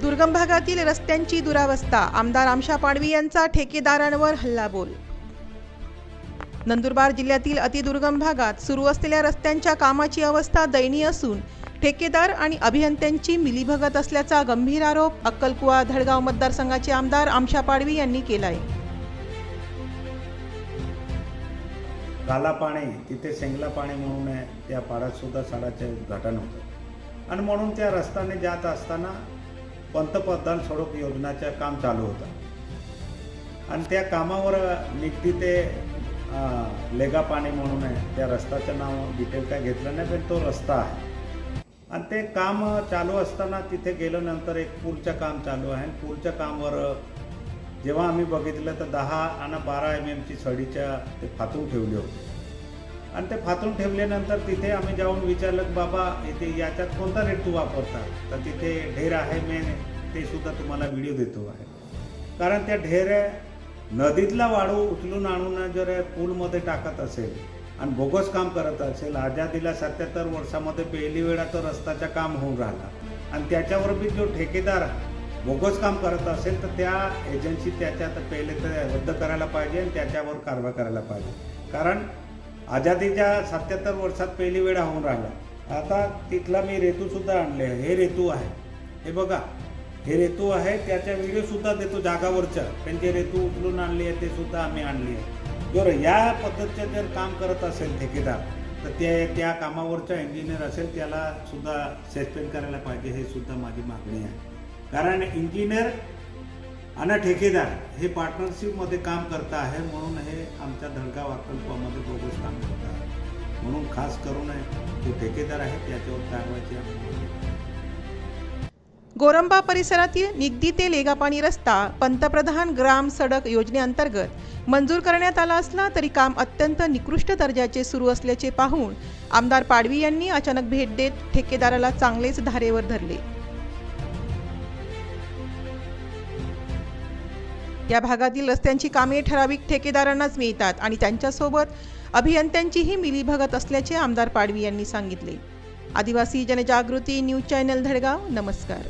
दुर्गम भागातील रस्त्यांची दुरावस्था. आमदार आमशा पाडवी यांचा ठेकेदारांवर हल्लाबोल. नंदुरबार जिल्ह्यातील अतिदुर्गम भागात सुरू असलेल्या रस्त्यांच्या कामाची अवस्था दयनीय असून ठेकेदार आणि अभियंत्यांची मिलीभगत असल्याचा गंभीर आरोप अक्कलकुवा धडगाव मतदारसंघाचे आमदार आमशा पाडवी यांनी केलाय. काला पाणी तिथे सेंगला पाणी म्हणून त्या पाड्यात सुद्धा साडाचे उद्घाटन होतं. आणि म्हणून त्या रस्त्याने जात असताना पंतप्रधान सडक योजनाचं काम चालू होतं. आणि त्या कामावर निघती ते लेगा पाणी म्हणून आहे. त्या रस्त्याचं नाव डिटेल काय घेतलं नाही पण तो रस्ता आहे. आणि ते काम चालू असताना तिथे गेल्यानंतर एक पूलचं काम चालू आहे. आणि पूलच्या कामावर जेव्हा आम्ही बघितलं तर दहा आणि बारा एम एमची सडीच्या ते फातून ठेवले होते. आणि ते फातून ठेवल्यानंतर तिथे आम्ही जाऊन विचारलं की बाबा इथे याच्यात कोणता रेट तू वापरता? तर तिथे ढेर आहे मेन. ते सुद्धा तुम्हाला व्हिडिओ देतो आहे. कारण त्या ढेऱ्या नदीतला वाळू उचलून आणून जर पूलमध्ये टाकत असेल आणि बोगस काम करत असेल आझादीला सत्याहत्तर वर्षामध्ये पहिली वेळा तो रस्ताचा काम होऊन राहिला. आणि त्याच्यावर बी जो ठेकेदार बोगस काम करत असेल तर त्या एजन्सी त्याच्यात पहिले तर रद्द करायला पाहिजे आणि त्याच्यावर कारवाई करायला पाहिजे. कारण आजादीच्या सत्याहत्तर वर्षात पहिली वेळा होऊन राहिला. आता तिथला मी रेतूसुद्धा आणले हे रेतू आहे. हे बघा. हे रेतू आहे त्याच्या व्हिडिओसुद्धा देतो जागावरच्या. पण जे रेतू उचलून आणली आहे ते सुद्धा आम्ही आणली आहे जर या पद्धतीचं जर काम करत असेल ठेकेदार तर त्या त्या कामावरचा इंजिनियर असेल त्याला सुद्धा सस्पेंड करायला पाहिजे हे सुद्धा माझी मागणी आहे. कारण इंजिनियर आणि ठेकेदार हे पार्टनरशिपमध्ये काम करत आहे म्हणून हे आमच्या धडगाव वाकल्पामध्ये बोगस काम करत आहे. म्हणून खास करून जो ठेकेदार आहे त्याच्यावर कारवाईची आम्ही गोरंबा परिसरातील निगदी ते लेगापाणी रस्ता पंतप्रधान ग्राम सडक योजनेअंतर्गत मंजूर करण्यात आला असला तरी काम अत्यंत निकृष्ट दर्जाचे सुरू असल्याचे पाहून आमदार पाडवी यांनी अचानक भेट देत ठेकेदाराला चांगलेच धारेवर धरले. या भागातील रस्त्यांची कामे ठराविक ठेकेदारांनाच मिळतात आणि त्यांच्यासोबत अभियंत्यांचीही मिलीभगत असल्याचे आमदार पाडवी यांनी सांगितले. आदिवासी जनजागृती न्यूज चॅनल धडगाव नमस्कार.